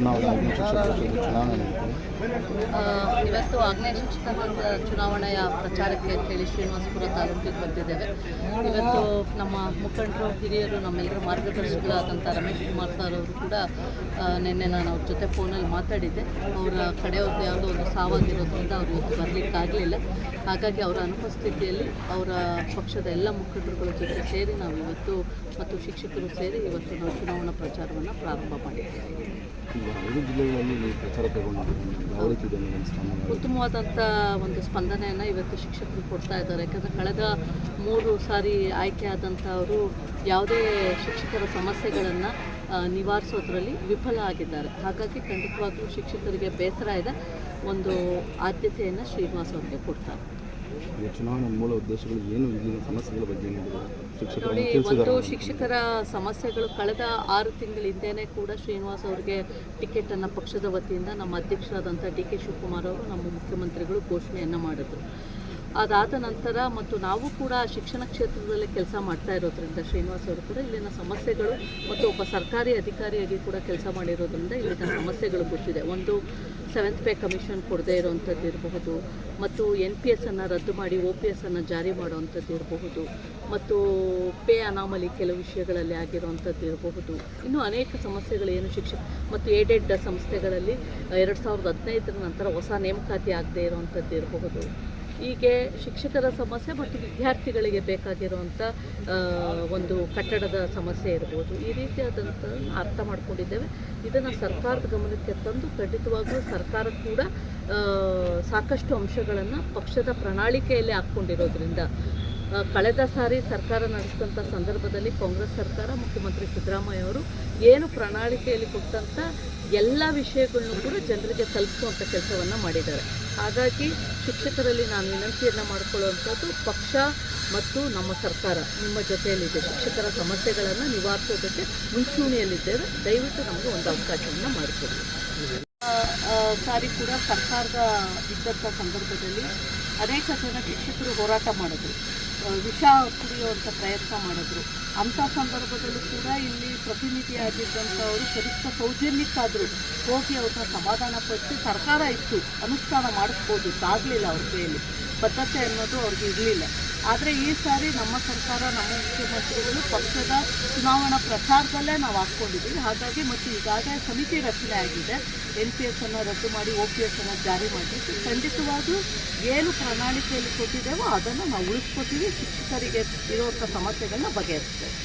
ಚುನಾವಣೆ ಚುನಾವಣೆ ಇವತ್ತು ಆಗ್ನೇಯ ಶಿಕ್ಷಕರ ಚುನಾವಣೆಯ ಪ್ರಚಾರಕ್ಕೆ ಅಂತೇಳಿ ಶ್ರೀನಿವಾಸಪುರ ತಾಲೂಕಿಗೆ ಬಂದಿದ್ದೇವೆ. ಇವತ್ತು ನಮ್ಮ ಮುಖಂಡರು ಹಿರಿಯರು ನಮ್ಮೆಲ್ಲರ ಮಾರ್ಗದರ್ಶಕರಾದಂಥ ರಮೇಶ್ ಕುಮಾರ್ ಸರ್ ಅವರು ಕೂಡ ನಿನ್ನೆ ನಾನು ಅವ್ರ ಜೊತೆ ಫೋನಲ್ಲಿ ಮಾತಾಡಿದ್ದೆ. ಅವರ ಕಡೆಯವ್ರದ್ದು ಯಾವುದೋ ಒಂದು ಸಾವಾಗಿರೋದ್ರಿಂದ ಅವರು ಇವತ್ತು ಬರಲಿಕ್ಕಾಗಲಿಲ್ಲ. ಹಾಗಾಗಿ ಅವರ ಅನುಪಸ್ಥಿತಿಯಲ್ಲಿ ಅವರ ಪಕ್ಷದ ಎಲ್ಲ ಮುಖಂಡರುಗಳ ಜೊತೆ ಸೇರಿ ನಾವು ಇವತ್ತು ಮತ್ತು ಶಿಕ್ಷಕರು ಸೇರಿ ಇವತ್ತು ನಾವು ಚುನಾವಣಾ ಪ್ರಚಾರವನ್ನು ಪ್ರಾರಂಭ ಮಾಡಿದ್ದೇವೆ. ಜಿಲ್ಲೆಗಳಲ್ಲಿ ಪ್ರಚಾರ ಉತ್ತಮವಾದಂಥ ಒಂದು ಸ್ಪಂದನೆಯನ್ನು ಇವತ್ತು ಶಿಕ್ಷಕರು ಕೊಡ್ತಾ ಇದ್ದಾರೆ. ಯಾಕಂದರೆ ಕಳೆದ ಮೂರು ಸಾರಿ ಆಯ್ಕೆ ಆದಂಥವರು ಯಾವುದೇ ಶಿಕ್ಷಕರ ಸಮಸ್ಯೆಗಳನ್ನು ನಿವಾರಿಸೋದ್ರಲ್ಲಿ ವಿಫಲ ಆಗಿದ್ದಾರೆ. ಹಾಗಾಗಿ ಖಂಡಿತವಾಗಲೂ ಶಿಕ್ಷಕರಿಗೆ ಬೇಸರ ಇದೆ. ಒಂದು ಆದ್ಯತೆಯನ್ನು ಶ್ರೀನಿವಾಸ್ ಅವರಿಗೆ ಕೊಡ್ತಾರೆ. ಚುನಾವಣೆ ಮೂಲ ಉದ್ದೇಶಗಳು ಏನು? ಈಗಿನ ಸಮಸ್ಯೆಗಳ ಬಗ್ಗೆ ನೋಡಿ ಒಂದು ಶಿಕ್ಷಕರ ಸಮಸ್ಯೆಗಳು ಕಳೆದ ಆರು ತಿಂಗಳಿಂದೇನೆ ಕೂಡ ಶ್ರೀನಿವಾಸ್ ಅವರಿಗೆ ಟಿಕೆಟನ್ನು ಪಕ್ಷದ ವತಿಯಿಂದ ನಮ್ಮ ಅಧ್ಯಕ್ಷರಾದಂಥ ಡಿ ಕೆ ಶಿವಕುಮಾರ್ ಅವರು ನಮ್ಮ ಮುಖ್ಯಮಂತ್ರಿಗಳು ಘೋಷಣೆಯನ್ನು ಮಾಡಿದ್ರು. ಅದಾದ ನಂತರ ಮತ್ತು ನಾವು ಕೂಡ ಶಿಕ್ಷಣ ಕ್ಷೇತ್ರದಲ್ಲಿ ಕೆಲಸ ಮಾಡ್ತಾ ಇರೋದ್ರಿಂದ ಶ್ರೀನಿವಾಸ್ ಅವರು ಕೂಡ ಇಲ್ಲಿನ ಸಮಸ್ಯೆಗಳು ಮತ್ತು ಒಬ್ಬ ಸರ್ಕಾರಿ ಅಧಿಕಾರಿಯಾಗಿ ಕೂಡ ಕೆಲಸ ಮಾಡಿರೋದ್ರಿಂದ ಇಲ್ಲಿನ ಸಮಸ್ಯೆಗಳು ಗೊತ್ತಿದೆ ಒಂದು ಸೆವೆಂತ್ ಪೇ ಕಮಿಷನ್ ಕೊಡದೇ ಇರೋವಂಥದ್ದು ಇರಬಹುದು ಮತ್ತು ಎನ್ ಪಿ ಎಸ್ ಅನ್ನು ರದ್ದು ಮಾಡಿ ಓ ಪಿ ಎಸ್ ಅನ್ನು ಜಾರಿ ಮಾಡುವಂಥದ್ದು ಇರಬಹುದು ಮತ್ತು ಪೇ ಅನಾಮಲಿ ಕೆಲವು ವಿಷಯಗಳಲ್ಲಿ ಆಗಿರುವಂಥದ್ದು ಇರಬಹುದು. ಇನ್ನೂ ಅನೇಕ ಸಮಸ್ಯೆಗಳು ಏನು ಶಿಕ್ಷಣ ಮತ್ತು ಏಡೆಡ್ ಸಂಸ್ಥೆಗಳಲ್ಲಿ ಎರಡು ಸಾವಿರದ ಹದಿನೈದರ ನಂತರ ಹೊಸ ನೇಮಕಾತಿ ಆಗದೇ ಇರುವಂಥದ್ದು ಇರಬಹುದು. ಹೀಗೆ ಶಿಕ್ಷಕರ ಸಮಸ್ಯೆ ಮತ್ತು ವಿದ್ಯಾರ್ಥಿಗಳಿಗೆ ಬೇಕಾಗಿರುವಂಥ ಒಂದು ಕಟ್ಟಡದ ಸಮಸ್ಯೆ ಇರ್ಬೋದು. ಈ ರೀತಿಯಾದಂಥ ಅರ್ಥ ಮಾಡಿಕೊಂಡಿದ್ದೇವೆ. ಇದನ್ನು ಸರ್ಕಾರದ ಗಮನಕ್ಕೆ ತಂದು ಖಂಡಿತವಾಗ್ಲೂ ಸರ್ಕಾರ ಕೂಡ ಸಾಕಷ್ಟು ಅಂಶಗಳನ್ನು ಪಕ್ಷದ ಪ್ರಣಾಳಿಕೆಯಲ್ಲಿ ಹಾಕ್ಕೊಂಡಿರೋದ್ರಿಂದ ಕಳೆದ ಸಾರಿ ಸರ್ಕಾರ ನಡೆಸಿದಂಥ ಸಂದರ್ಭದಲ್ಲಿ ಕಾಂಗ್ರೆಸ್ ಸರ್ಕಾರ, ಮುಖ್ಯಮಂತ್ರಿ ಸಿದ್ದರಾಮಯ್ಯ ಅವರು ಏನು ಪ್ರಣಾಳಿಕೆಯಲ್ಲಿ ಕೊಟ್ಟಂಥ ಎಲ್ಲ ವಿಷಯಗಳನ್ನು ಕೂಡ ಜನರಿಗೆ ತಲುಪಿಸುವಂಥ ಕೆಲಸವನ್ನು ಮಾಡಿದ್ದಾರೆ. ಹಾಗಾಗಿ ಶಿಕ್ಷಕರಲ್ಲಿ ನಾನು ವಿನಂತಿಯನ್ನು ಮಾಡಿಕೊಳ್ಳುವಂಥದ್ದು, ಪಕ್ಷ ಮತ್ತು ನಮ್ಮ ಸರ್ಕಾರ ನಿಮ್ಮ ಜೊತೆಯಲ್ಲಿದೆ. ಶಿಕ್ಷಕರ ಸಮಸ್ಯೆಗಳನ್ನು ನಿವಾರಿಸೋದಕ್ಕೆ ಮುಂಚೂಣಿಯಲ್ಲಿದ್ದೇವೆ. ದಯವಿಟ್ಟು ನಮಗೆ ಒಂದು ಅವಕಾಶವನ್ನು ಮಾಡಿಕೊಡಿ. ಸಾರಿ ಕೂಡ ಸರ್ಕಾರದ ಇದ್ದಂಥ ಸಂದರ್ಭದಲ್ಲಿ ಅನೇಕ ಜನ ಶಿಕ್ಷಕರು ಹೋರಾಟ ಮಾಡಿದ್ರು. ವಿಷ ಕುಡಿಯುವಂಥ ಪ್ರಯತ್ನ ಮಾಡಿದ್ರು. ಅಂಥ ಸಂದರ್ಭದಲ್ಲೂ ಕೂಡ ಇಲ್ಲಿ ಪ್ರತಿನಿಧಿಯಾಗಿದ್ದಂಥವರು ಕನಿಷ್ಠ ಸೌಜನ್ಯಕ್ಕಾದರೂ ಹೋಗಿ ಅವ್ರನ್ನ ಸಮಾಧಾನಪಡಿಸಿ ಸರ್ಕಾರ ಇತ್ತು ಅನುಷ್ಠಾನ ಮಾಡಿಸ್ಬೋದು ಆಗಲಿಲ್ಲ ಅವ್ರ ಕೈಯಲ್ಲಿ. ಬದ್ಧತೆ ಅನ್ನೋದು ಅವ್ರಿಗೆ ಇರಲಿಲ್ಲ. ಆದರೆ ಈ ಸಾರಿ ನಮ್ಮ ಸರ್ಕಾರ, ನಮ್ಮ ಮುಖ್ಯಮಂತ್ರಿಗಳು ಪಕ್ಷದ ಚುನಾವಣಾ ಪ್ರಚಾರದಲ್ಲೇ ನಾವು ಹಾಕ್ಕೊಂಡಿದ್ದೀವಿ. ಹಾಗಾಗಿ ಮತ್ತು ಈಗಾಗಲೇ ಸಮಿತಿ ರಚನೆ ಆಗಿದೆ. ಎನ್ ಪಿ ಎಸ್ ಅನ್ನು ರದ್ದು ಮಾಡಿ ಒ ಪಿ ಎಸ್ ಅನ್ನು ಜಾರಿ ಮಾಡಿದ್ದು ಖಂಡಿತವಾಗ್ಲೂ ಏನು ಪ್ರಣಾಳಿಕೆಯಲ್ಲಿ ಕೊಟ್ಟಿದ್ದೇವೋ ಅದನ್ನು ನಾವು ಉಳಿಸ್ಕೊತೀವಿ. ಶಿಕ್ಷಕರಿಗೆ ಇರುವಂಥ ಸಮಸ್ಯೆಗಳನ್ನ ಬಗೆಹರಿಸ್ತೇವೆ